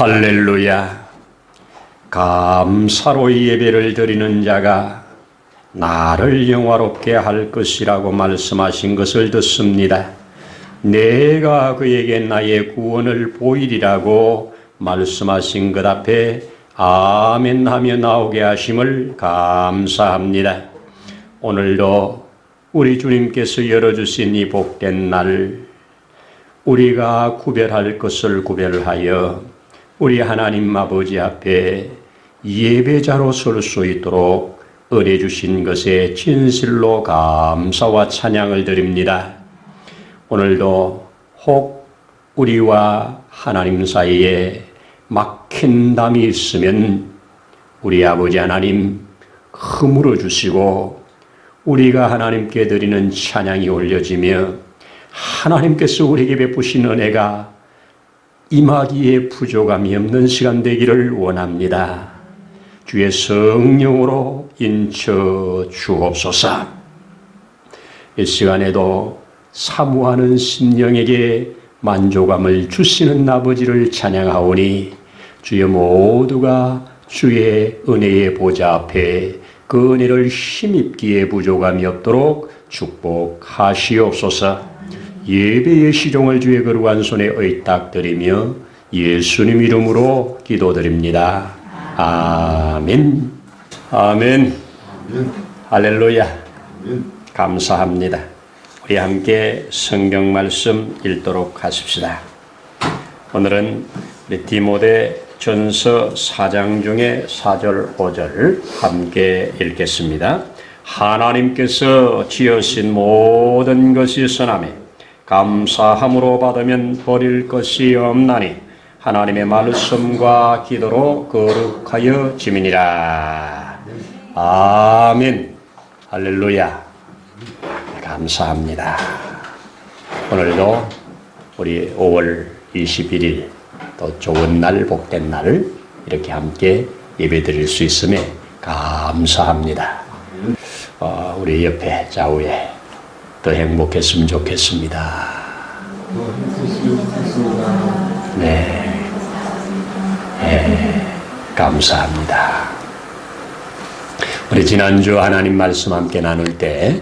할렐루야. 감사로 예배를 드리는 자가 나를 영화롭게 할 것이라고 말씀하신 것을 듣습니다. 내가 그에게 나의 구원을 보이리라고 말씀하신 것 앞에 아멘 하며 나오게 하심을 감사합니다. 오늘도 우리 주님께서 열어주신 이 복된 날, 우리가 구별할 것을 구별하여 우리 하나님 아버지 앞에 예배자로 설 수 있도록 은혜 주신 것에 진실로 감사와 찬양을 드립니다. 오늘도 혹 우리와 하나님 사이에 막힌 담이 있으면 우리 아버지 하나님 허물어 주시고 우리가 하나님께 드리는 찬양이 올려지며 하나님께서 우리에게 베푸신 은혜가 임하기에 부족함이 없는 시간 되기를 원합니다. 주의 성령으로 인쳐 주옵소서. 이 시간에도 사모하는 심령에게 만족함을 주시는 아버지를 찬양하오니 주의 모두가 주의 은혜의 보좌 앞에 그 은혜를 힘입기에 부족함이 없도록 축복하시옵소서. 예배의 시종을 주의 거룩한 손에 의탁드리며 예수님 이름으로 기도드립니다. 아멘. 아멘. 할렐루야. 감사합니다. 우리 함께 성경 말씀 읽도록 하십시다. 오늘은 우리 디모데 전서 4장 중에 4절 5절 함께 읽겠습니다. 하나님께서 지으신 모든 것이 선함에 감사함으로 받으면 버릴 것이 없나니 하나님의 말씀과 기도로 거룩하여 지민이라. 아멘. 할렐루야. 감사합니다. 오늘도 우리 5월 21일 또 좋은 날, 복된 날 이렇게 함께 예배 드릴 수 있음에 감사합니다. 어, 우리 옆에 좌우에 더 행복했으면 좋겠습니다. 네. 네. 감사합니다. 우리 지난주 하나님 말씀 함께 나눌 때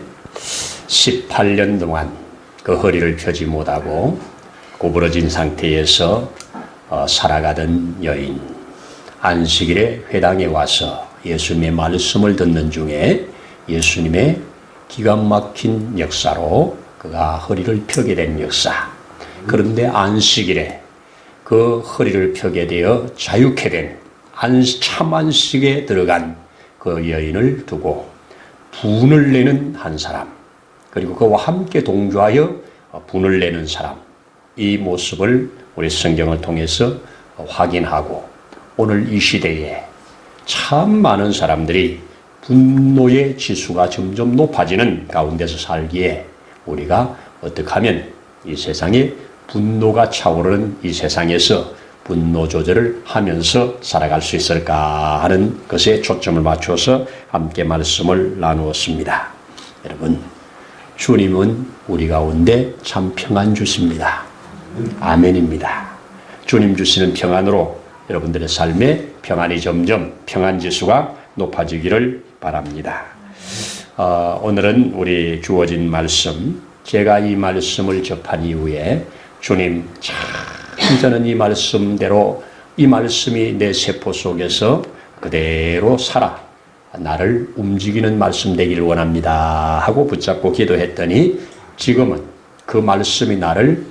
18년 동안 그 허리를 펴지 못하고 구부러진 상태에서 어, 살아가던 여인 안식일에 회당에 와서 예수님의 말씀을 듣는 중에 예수님의 기가 막힌 역사로 그가 허리를 펴게 된 역사. 그런데 안식일에 그 허리를 펴게 되어 자유케 된참 안식에 들어간 그 여인을 두고 분을 내는 한 사람, 그리고 그와 함께 동조하여 분을 내는 사람, 이 모습을 우리 성경을 통해서 확인하고 오늘 이 시대에 참 많은 사람들이 분노의 지수가 점점 높아지는 가운데서 살기에 우리가 어떻게 하면 이 세상에 분노가 차오르는 이 세상에서 분노 조절을 하면서 살아갈 수 있을까 하는 것에 초점을 맞춰서 함께 말씀을 나누었습니다. 여러분, 주님은 우리 가운데 참 평안 주십니다. 아멘입니다. 주님 주시는 평안으로 여러분들의 삶에 평안이 점점 평안 지수가 높아지기를 바랍니다. 어, 오늘은 우리 주어진 말씀, 제가 이 말씀을 접한 이후에 주님 참 저는 이 말씀대로 이 말씀이 내 세포 속에서 그대로 살아 나를 움직이는 말씀 되기를 원합니다 하고 붙잡고 기도했더니 지금은 그 말씀이 나를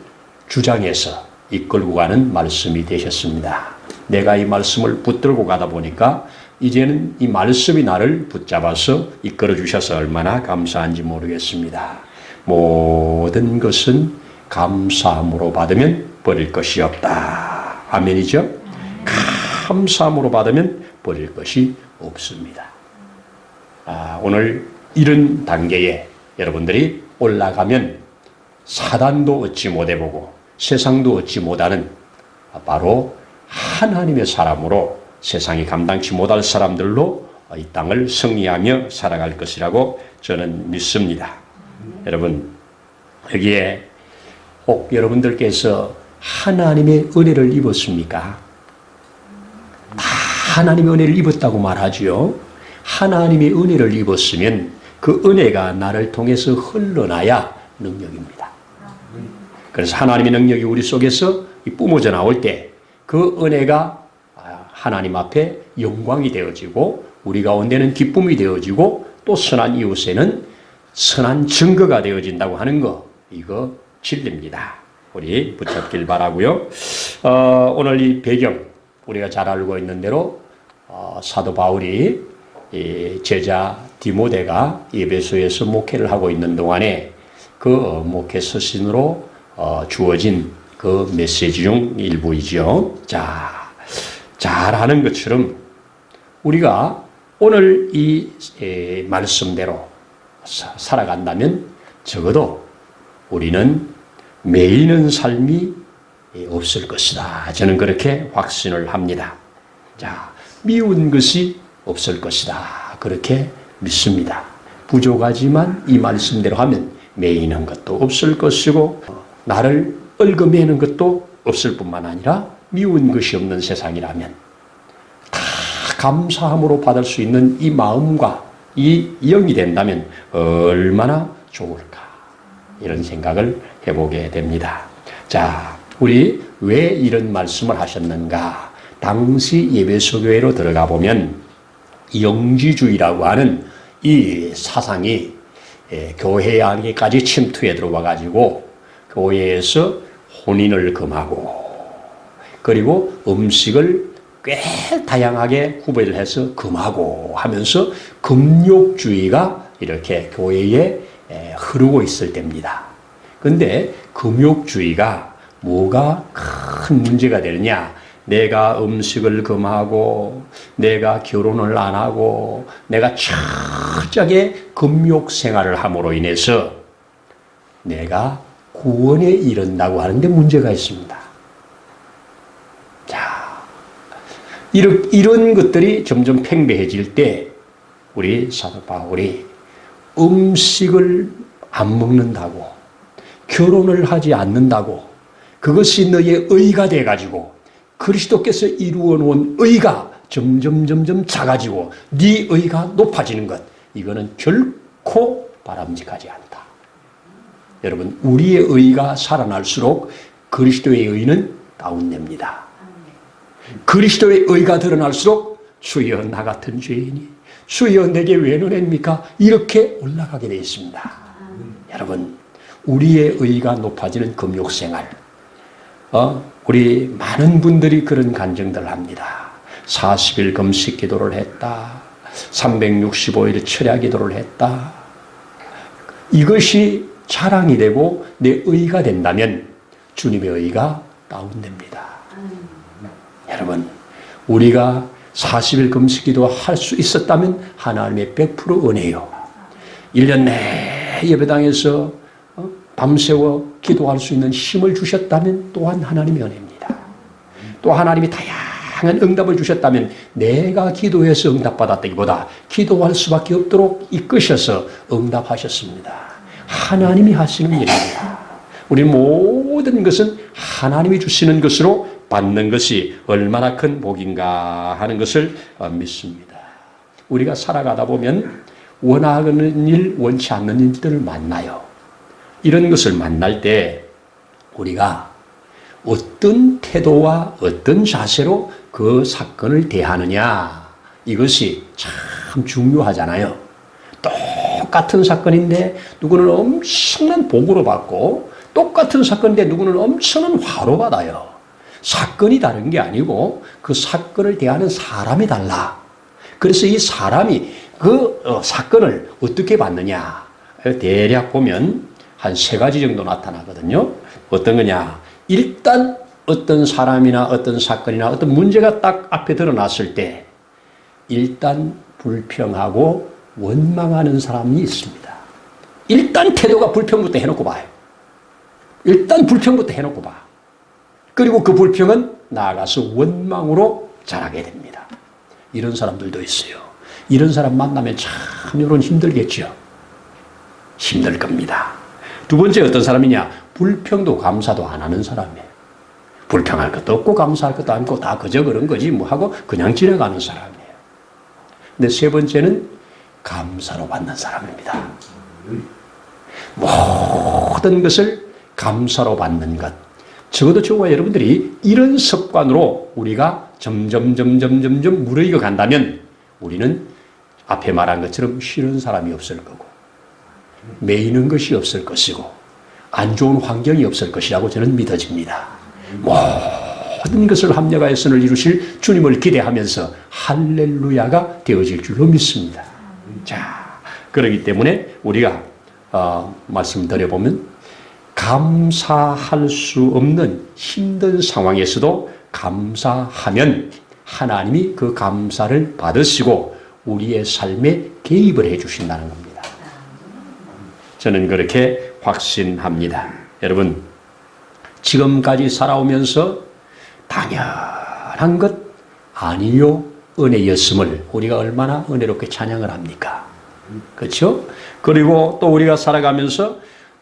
주장해서 이끌고 가는 말씀이 되셨습니다. 내가 이 말씀을 붙들고 가다 보니까 이제는 이 말씀이 나를 붙잡아서 이끌어 주셔서 얼마나 감사한지 모르겠습니다. 모든 것은 감사함으로 받으면 버릴 것이 없다. 아멘이죠? 감사함으로 받으면 버릴 것이 없습니다. 아, 오늘 이런 단계에 여러분들이 올라가면 사단도 얻지 못해보고 세상도 얻지 못하는 바로 하나님의 사람으로 세상이 감당치 못할 사람들로 이 땅을 승리하며 살아갈 것이라고 저는 믿습니다. 여러분, 여기에 혹 여러분들께서 하나님의 은혜를 입었습니까? 하나님의 은혜를 입었다고 말하지요. 하나님의 은혜를 입었으면 그 은혜가 나를 통해서 흘러나야 능력입니다. 그래서 하나님의 능력이 우리 속에서 이 뿜어져 나올 때 그 은혜가 아, 하나님 앞에 영광이 되어지고 우리 가운데는 기쁨이 되어지고 또 선한 이웃에는 선한 증거가 되어진다고 하는 거 이거 진리입니다. 우리 붙잡길 바라고요. 어, 오늘 이 배경 우리가 잘 알고 있는 대로 어, 사도 바울이 이 제자 디모데가 예배소에서 목회를 하고 있는 동안에 그 목회 서신으로 어, 주어진 그 메시지 중 일부이죠. 자, 잘 아는 것처럼 우리가 오늘 이 에, 말씀대로 사- 살아간다면 적어도 우리는 매이는 삶이 예, 없을 것이다. 저는 그렇게 확신을 합니다. 자, 미운 것이 없을 것이다. 그렇게 믿습니다. 부족하지만 이 말씀대로 하면 매이는 것도 없을 것이고 나를 얽어매는 것도 없을 뿐만 아니라 미운 것이 없는 세상이라면 다 감사함으로 받을 수 있는 이 마음과 이 영이 된다면 얼마나 좋을까 이런 생각을 해보게 됩니다. 자, 우리 왜 이런 말씀을 하셨는가? 당시 예배소 교회로 들어가 보면 영지주의라고 하는 이 사상이 예, 교회 안에까지 침투해 들어와 가지고 교회에서 혼인을 금하고 그리고 음식을 꽤 다양하게 구별을 해서 금하고 하면서 금욕주의가 이렇게 교회에 에, 흐르고 있을 때입니다. 근데 금욕주의가 뭐가 큰 문제가 되느냐? 내가 음식을 금하고, 내가 결혼을 안 하고, 내가 철저하게 금욕 생활을 함으로 인해서 내가 구원에 이른다고 하는데 문제가 있습니다. 자, 이런, 이런 것들이 점점 팽배해질 때 우리 사도 바울이 음식을 안 먹는다고 결혼을 하지 않는다고 그것이 너의 의가 돼 가지고 그리스도께서 이루어 놓은 의가 점점 점점 작아지고 네 의가 높아지는 것 이거는 결코 바람직하지 않다. 여러분 우리의 의가 살아날수록 그리스도의 의는 다운됩니다. 그리스도의 의가 드러날수록 주여 나 같은 죄인이 주여 내게 왜 노래입니까? 이렇게 올라가게 되어 있습니다. 여러분 우리의 의가 높아지는 금욕생활 어? 우리 많은 분들이 그런 간증들을 합니다. 40일 금식 기도를 했다. 365일 철야 기도를 했다. 이것이 자랑이 되고 내 의가 된다면 주님의 의가 다운됩니다. 여러분, 우리가 40일 금식 기도 할 수 있었다면 하나님의 100% 은혜요. 1년 내 예배당에서 어? 밤새워 기도할 수 있는 힘을 주셨다면 또한 하나님의 은혜입니다. 또 하나님이 다양한 응답을 주셨다면 내가 기도해서 응답받았다기보다 기도할 수밖에 없도록 이끄셔서 응답하셨습니다. 하나님이 하시는 일입니다. 우리 모든 것은 하나님이 주시는 것으로 받는 것이 얼마나 큰 복인가 하는 것을 어, 믿습니다. 우리가 살아가다 보면 원하는 일, 원치 않는 일들을 만나요. 이런 것을 만날 때 우리가 어떤 태도와 어떤 자세로 그 사건을 대하느냐 이것이 참 중요하잖아요. 똑같은 사건인데 누구는 엄청난 복으로 받고 똑같은 사건인데 누구는 엄청난 화로 받아요. 사건이 다른 게 아니고 그 사건을 대하는 사람이 달라. 그래서 이 사람이 그 어, 사건을 어떻게 받느냐. 대략 보면 한 세 가지 정도 나타나거든요. 어떤 거냐. 일단 어떤 사람이나 어떤 사건이나 어떤 문제가 딱 앞에 드러났을 때 일단 불평하고 원망하는 사람이 있습니다. 일단 태도가 불평부터 해놓고 봐요. 일단 불평부터 해놓고 봐. 그리고 그 불평은 나아가서 원망으로 자라게 됩니다. 이런 사람들도 있어요. 이런 사람 만나면 참 여러분 힘들겠죠. 힘들 겁니다. 두 번째 어떤 사람이냐? 불평도 감사도 안 하는 사람이에요. 불평할 것도 없고 감사할 것도 않고 다 그저 그런 거지 뭐 하고 그냥 지나가는 사람이에요. 근데 세 번째는 감사로 받는 사람입니다. 모든 것을 감사로 받는 것. 적어도 저와 여러분들이 이런 습관으로 우리가 점점 점점 점점 무르익어 간다면 우리는 앞에 말한 것처럼 싫은 사람이 없을 거고 매이는 것이 없을 것이고 안 좋은 환경이 없을 것이라고 저는 믿어집니다. 모든 것을 합력하여 선을 이루실 주님을 기대하면서 할렐루야가 되어질 줄로 믿습니다. 자, 그렇기 때문에 우리가 어, 말씀드려보면 감사할 수 없는 힘든 상황에서도 감사하면 하나님이 그 감사를 받으시고 우리의 삶에 개입을 해 주신다는 겁니다. 저는 그렇게 확신합니다. 여러분, 지금까지 살아오면서 당연한 것 아니요 은혜였음을 우리가 얼마나 은혜롭게 찬양을 합니까? 그렇죠? 그리고 또 우리가 살아가면서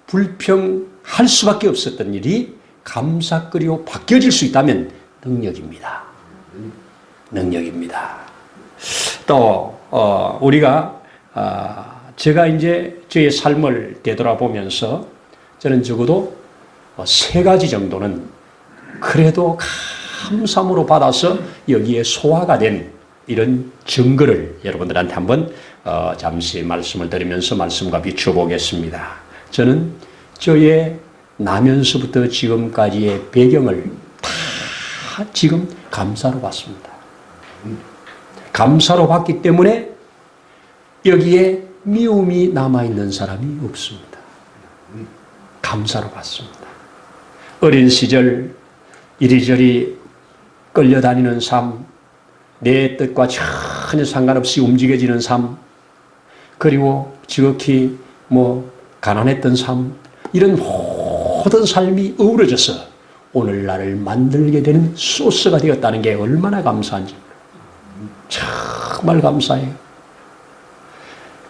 불평 할 수밖에 없었던 일이 감사거리로 바뀌어질 수 있다면 능력입니다. 능력입니다. 또 어, 우리가 아, 제가 이제 저의 삶을 되돌아보면서 저는 적어도 어, 세 가지 정도는 그래도 감사함으로 받아서 여기에 소화가 된 이런 증거를 여러분들한테 한번 어, 잠시 말씀을 드리면서 말씀과 비추어 보겠습니다. 저는 저의 나면서부터 지금까지의 배경을 다 지금 감사로 봤습니다. 감사로 봤기 때문에 여기에 미움이 남아있는 사람이 없습니다. 감사로 봤습니다. 어린 시절 이리저리 끌려다니는 삶, 내 뜻과 전혀 상관없이 움직여지는 삶, 그리고 지극히 뭐 가난했던 삶, 이런 모든 삶이 어우러져서 오늘 나를 만들게 되는 소스가 되었다는 게 얼마나 감사한지. 정말 감사해요.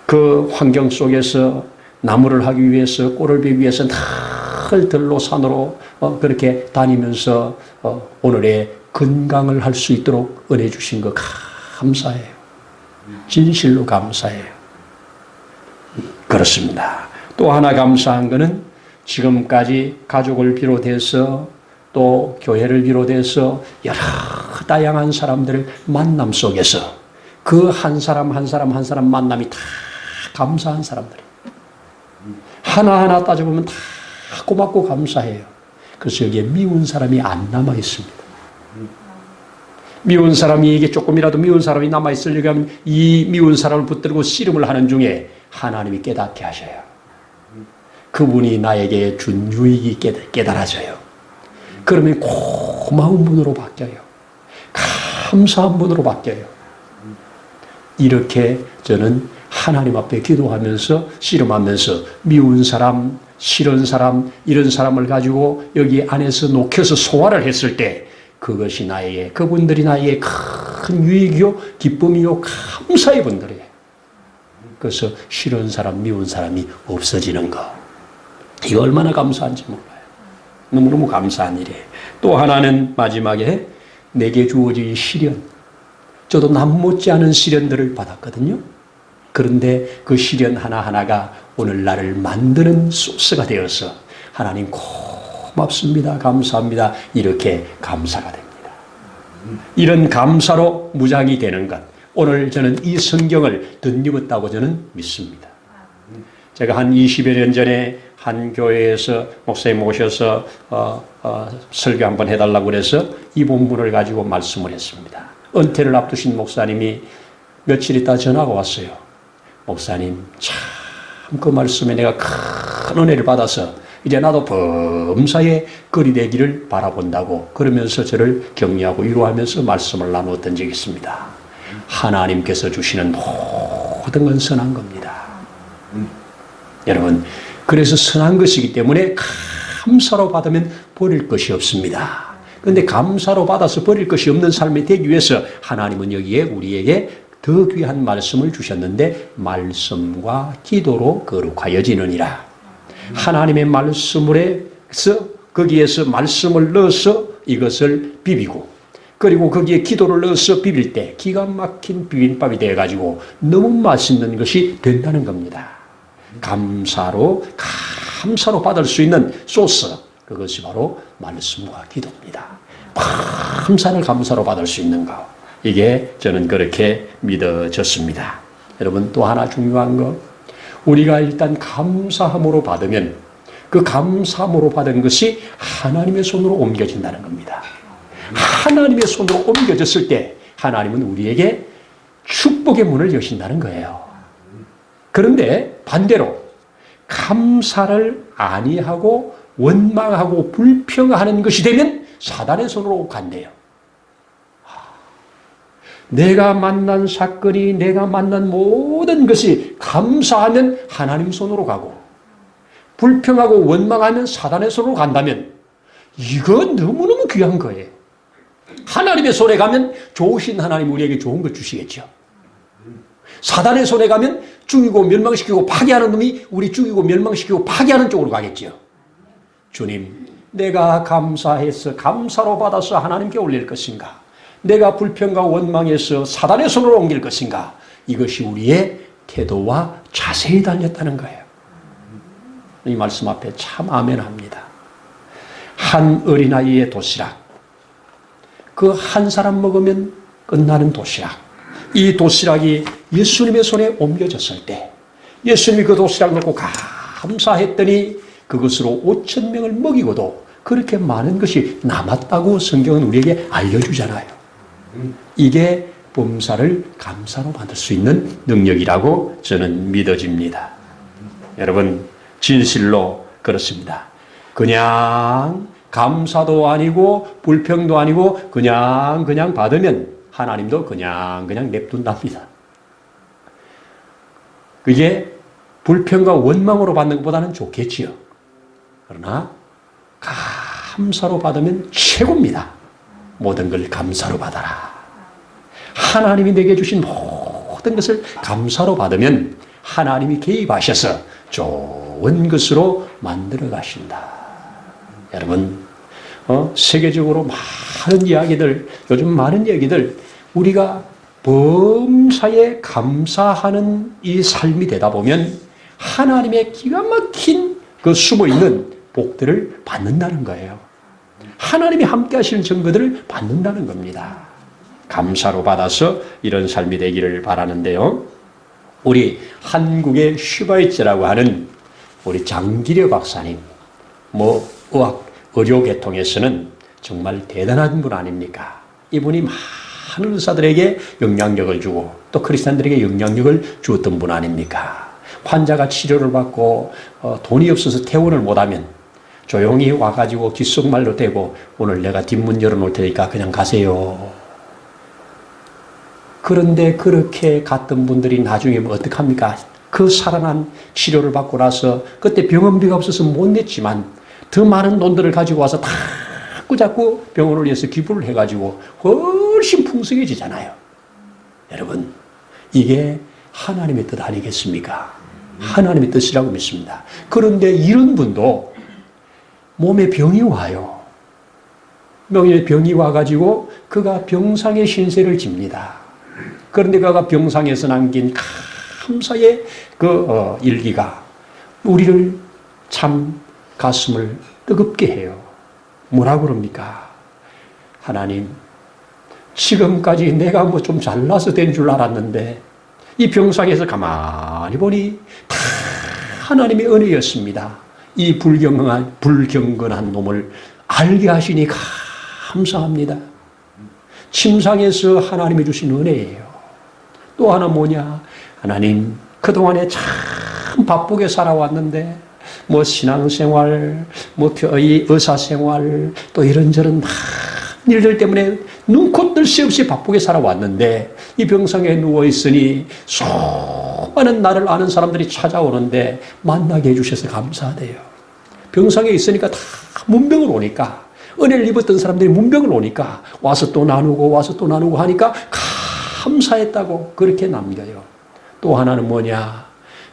그 환경 속에서 나무를 하기 위해서 꼴을 베기 위해서 늘 들로 산으로 어, 그렇게 다니면서 어, 오늘의 건강을 할 수 있도록 은혜 주신 거 감사해요. 진실로 감사해요. 그렇습니다. 또 하나 감사한 것은 지금까지 가족을 비롯해서 또 교회를 비롯해서 여러 다양한 사람들을 만남 속에서 그 한 사람 한 사람 한 사람 만남이 다 감사한 사람들이 하나하나 따져보면 다 고맙고 감사해요. 그래서 여기에 미운 사람이 안 남아 있습니다. 미운 사람이 이게 조금이라도 미운 사람이 남아 있으려고 하면 이 미운 사람을 붙들고 씨름을 하는 중에 하나님이 깨닫게 하셔요. 그분이 나에게 준 유익이 깨달아져요. 그러면 고마운 분으로 바뀌어요. 감사한 분으로 바뀌어요. 이렇게 저는 하나님 앞에 기도하면서 씨름하면서 미운 사람, 싫은 사람, 이런 사람을 가지고 여기 안에서 녹여서 소화를 했을 때 그것이 나에게, 그분들이 나에게 큰 유익이요, 기쁨이요, 감사의 분들이에요. 그래서 싫은 사람, 미운 사람이 없어지는 거. 이거 얼마나 감사한지 몰라요. 너무너무 감사한 일이에요. 또 하나는 마지막에 내게 주어진 시련. 저도 남 못지않은 시련들을 받았거든요. 그런데 그 시련 하나하나가 오늘 나를 만드는 소스가 되어서 하나님 고맙습니다. 감사합니다. 이렇게 감사가 됩니다. 이런 감사로 무장이 되는 것. 오늘 저는 이 성경을 덧입었다고 저는 믿습니다. 제가 한 20여 년 전에 한 교회에서 목사님 오셔서 어, 어, 설교 한번 해달라고 그래서 이 본문을 가지고 말씀을 했습니다. 은퇴를 앞두신 목사님이 며칠 있다 전화가 왔어요. 목사님, 참 그 말씀에 내가 큰 은혜를 받아서 이제 나도 범사에 거리 되기를 바라본다고 그러면서 저를 격려하고 위로하면서 말씀을 나누었던 적이 있습니다. 하나님께서 주시는 모든 건 선한 겁니다. 여러분, 그래서 선한 것이기 때문에 감사로 받으면 버릴 것이 없습니다. 그런데 감사로 받아서 버릴 것이 없는 삶이 되기 위해서 하나님은 여기에 우리에게 더 귀한 말씀을 주셨는데 말씀과 기도로 거룩하여지느니라. 하나님의 말씀으로서 거기에서 말씀을 넣어서 이것을 비비고 그리고 거기에 기도를 넣어서 비빌 때 기가 막힌 비빔밥이 되어가지고 너무 맛있는 것이 된다는 겁니다. 감사로 감사로 받을 수 있는 소스 그것이 바로 말씀과 기도입니다. 감사를 감사로 받을 수 있는 것 이게 저는 그렇게 믿어졌습니다. 여러분 또 하나 중요한 거 우리가 일단 감사함으로 받으면 그 감사함으로 받은 것이 하나님의 손으로 옮겨진다는 겁니다. 하나님의 손으로 옮겨졌을 때 하나님은 우리에게 축복의 문을 여신다는 거예요. 그런데 반대로 감사를 아니하고 원망하고 불평하는 것이 되면 사단의 손으로 간대요. 내가 만난 사건이 내가 만난 모든 것이 감사하면 하나님 손으로 가고 불평하고 원망하면 사단의 손으로 간다면 이건 너무너무 귀한 거예요. 하나님의 손에 가면 좋으신 하나님 우리에게 좋은 걸 주시겠죠. 사단의 손에 가면 죽이고 멸망시키고 파괴하는 놈이 우리 죽이고 멸망시키고 파괴하는 쪽으로 가겠죠. 주님, 내가 감사해서 감사로 받아서 하나님께 올릴 것인가? 내가 불평과 원망해서 사단의 손으로 옮길 것인가? 이것이 우리의 태도와 자세히 달렸다는 거예요. 이 말씀 앞에 참 아멘합니다. 한 어린아이의 도시락. 그 한 사람 먹으면 끝나는 도시락. 이 도시락이 예수님의 손에 옮겨졌을 때 예수님이 그 도시락 놓고 감사했더니 그것으로 5천 명을 먹이고도 그렇게 많은 것이 남았다고 성경은 우리에게 알려주잖아요. 이게 범사를 감사로 받을 수 있는 능력이라고 저는 믿어집니다. 여러분, 진실로 그렇습니다. 그냥 감사도 아니고 불평도 아니고 그냥 그냥 받으면 하나님도 그냥 그냥 냅둔답니다. 그게 불평과 원망으로 받는 것보다는 좋겠지요. 그러나 감사로 받으면 최고입니다. 모든 걸 감사로 받아라. 하나님이 내게 주신 모든 것을 감사로 받으면 하나님이 개입하셔서 좋은 것으로 만들어 가신다. 여러분, 어, 세계적으로 많은 이야기들, 요즘 많은 얘기들, 우리가 범사에 감사하는 이 삶이 되다 보면 하나님의 기가 막힌 그 숨어 있는 복들을 받는다는 거예요. 하나님이 함께 하시는 증거들을 받는다는 겁니다. 감사로 받아서 이런 삶이 되기를 바라는데요. 우리 한국의 슈바이츠라고 하는 우리 장기려 박사님, 뭐 의학 의료계통에서는 정말 대단한 분 아닙니까? 이분이 많은 의사들에게 영향력을 주고 또 크리스찬들에게 영향력을 주었던 분 아닙니까? 환자가 치료를 받고 어, 돈이 없어서 퇴원을 못하면 조용히 와가지고 귓속말로 대고 오늘 내가 뒷문 열어놓을 테니까 그냥 가세요. 그런데 그렇게 갔던 분들이 나중에 뭐 어떡합니까? 그 살아난 치료를 받고 나서 그때 병원비가 없어서 못 냈지만 더 많은 돈들을 가지고 와서 다 자꾸 병원을 위해서 기부를 해가지고 훨씬 풍성해지잖아요. 여러분, 이게 하나님의 뜻 아니겠습니까? 하나님의 뜻이라고 믿습니다. 그런데 이런 분도 몸에 병이 와요. 명예 병이 와가지고 그가 병상의 신세를 집니다. 그런데 그가 병상에서 남긴 감사의 그 어, 일기가 우리를 참 가슴을 뜨겁게 해요. 뭐라 그럽니까? 하나님, 지금까지 내가 뭐 좀 잘나서 된 줄 알았는데 이 병상에서 가만히 보니 다 하나님의 은혜였습니다. 이 불경건한, 불경건한 놈을 알게 하시니 감사합니다. 침상에서 하나님이 주신 은혜예요. 또 하나 뭐냐? 하나님, 그동안에 참 바쁘게 살아왔는데, 뭐 신앙생활, 뭐 의사생활, 또 이런저런 많은 일들 때문에 눈코 뜰 새 없이 바쁘게 살아왔는데, 이 병상에 누워있으니 수많은 나를 아는 사람들이 찾아오는데, 만나게 해주셔서 감사하대요. 병상에 있으니까 다 문병을 오니까, 은혜를 입었던 사람들이 문병을 오니까, 와서 또 나누고, 와서 또 나누고 하니까, 감사했다고 그렇게 남겨요. 또 하나는 뭐냐?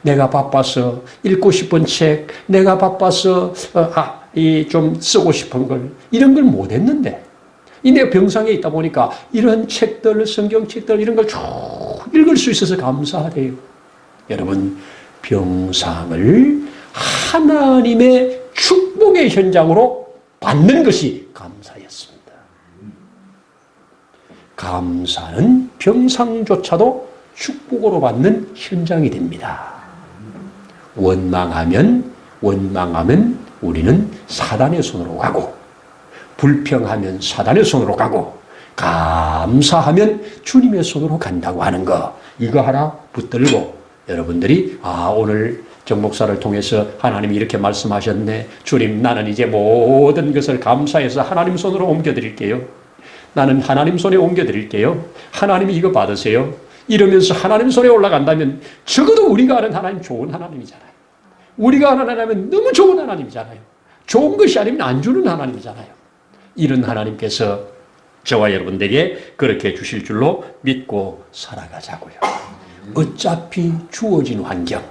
내가 바빠서 읽고 싶은 책, 내가 바빠서 어, 아, 이 좀 쓰고 싶은 걸 이런 걸 못했는데 이 내가 병상에 있다 보니까 이런 책들 성경책들 이런 걸 쭉 읽을 수 있어서 감사하대요. 여러분 병상을 하나님의 축복의 현장으로 받는 것이 감사였습니다. 감사는 병상조차도 축복으로 받는 현장이 됩니다. 원망하면 원망하면 우리는 사단의 손으로 가고 불평하면 사단의 손으로 가고 감사하면 주님의 손으로 간다고 하는 거 이거 하나 붙들고 여러분들이 아 오늘 정 목사를 통해서 하나님이 이렇게 말씀하셨네. 주님 나는 이제 모든 것을 감사해서 하나님 손으로 옮겨드릴게요. 나는 하나님 손에 옮겨드릴게요. 하나님이 이거 받으세요 이러면서 하나님 손에 올라간다면 적어도 우리가 아는 하나님 좋은 하나님이잖아요 우리가 아는 하나님은 너무 좋은 하나님이잖아요 좋은 것이 아니면 안 주는 하나님이잖아요 이런 하나님께서 저와 여러분들에게 그렇게 주실 줄로 믿고 살아가자고요. 어차피 주어진 환경,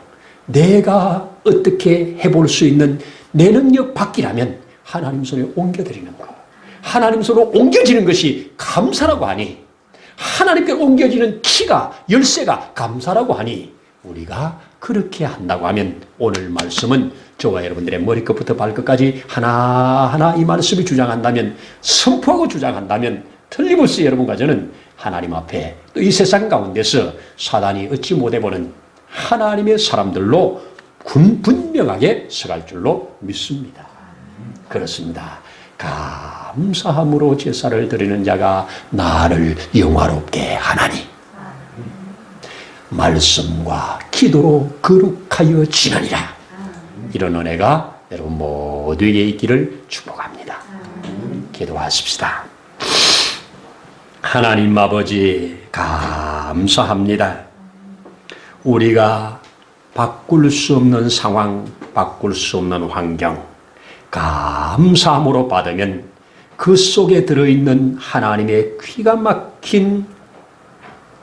내가 어떻게 해볼 수 있는 내 능력 밖이라면 하나님 손에 옮겨드리는 거. 하나님 손으로 옮겨지는 것이 감사라고 하니, 하나님께 옮겨지는 키가, 열쇠가 감사라고 하니, 우리가 그렇게 한다고 하면 오늘 말씀은 저와 여러분들의 머리끝부터 발끝까지 하나하나 이 말씀이 주장한다면 선포하고 주장한다면 틀림없이 여러분과 저는 하나님 앞에 또 이 세상 가운데서 사단이 얻지 못해보는 하나님의 사람들로 군 분명하게 서갈 줄로 믿습니다. 그렇습니다. 감사함으로 제사를 드리는 자가 나를 영화롭게 하나니 말씀과 기도로 거룩하여 지나니라. 이런 은혜가 여러분 모두에게 있기를 축복합니다. 기도하십시다. 하나님 아버지 감사합니다. 우리가 바꿀 수 없는 상황, 바꿀 수 없는 환경, 감사함으로 받으면 그 속에 들어있는 하나님의 귀가 막힌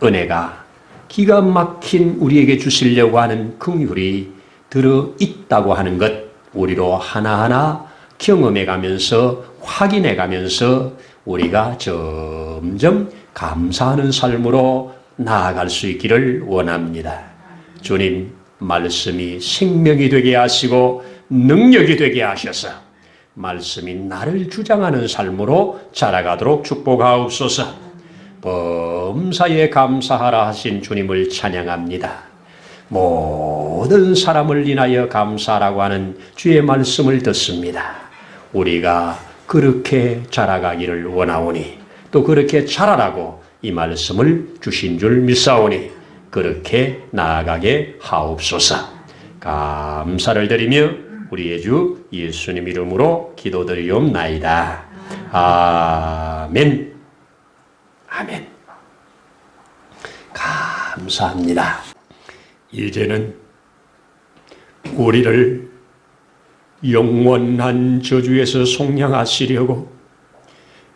은혜가 기가 막힌 우리에게 주시려고 하는 긍휼이 들어 있다고 하는 것 우리로 하나하나 경험해 가면서 확인해 가면서 우리가 점점 감사하는 삶으로 나아갈 수 있기를 원합니다. 주님 말씀이 생명이 되게 하시고 능력이 되게 하셔서 말씀이 나를 주장하는 삶으로 자라가도록 축복하옵소서. 범사에 감사하라 하신 주님을 찬양합니다. 모든 사람을 인하여 감사라고 하는 주의 말씀을 듣습니다. 우리가 그렇게 자라가기를 원하오니 또 그렇게 자라라고 이 말씀을 주신 줄 믿사오니 그렇게 나아가게 하옵소서. 감사를 드리며 우리의 주 예수님 이름으로 기도드리옵나이다. 아멘. 아멘. 감사합니다. 이제는 우리를 영원한 저주에서 속량하시려고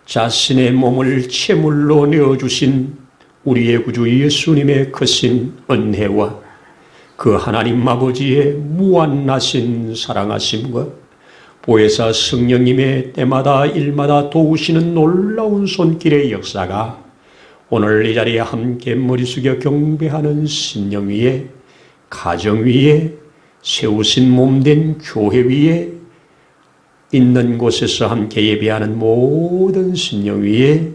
자신의 몸을 채물로 내어주신 우리의 구주 예수님의 크신 은혜와 그 하나님 아버지의 무한하신 사랑하심과 보혜사 성령님의 때마다 일마다 도우시는 놀라운 손길의 역사가 오늘 이 자리에 함께 머리 숙여 경배하는 신령 위에 가정 위에 세우신 몸된 교회 위에 있는 곳에서 함께 예배하는 모든 신령 위에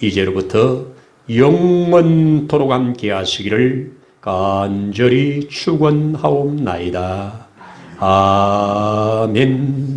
이제로부터 영원토록 함께 하시기를 간절히 축원하옵나이다. 아멘.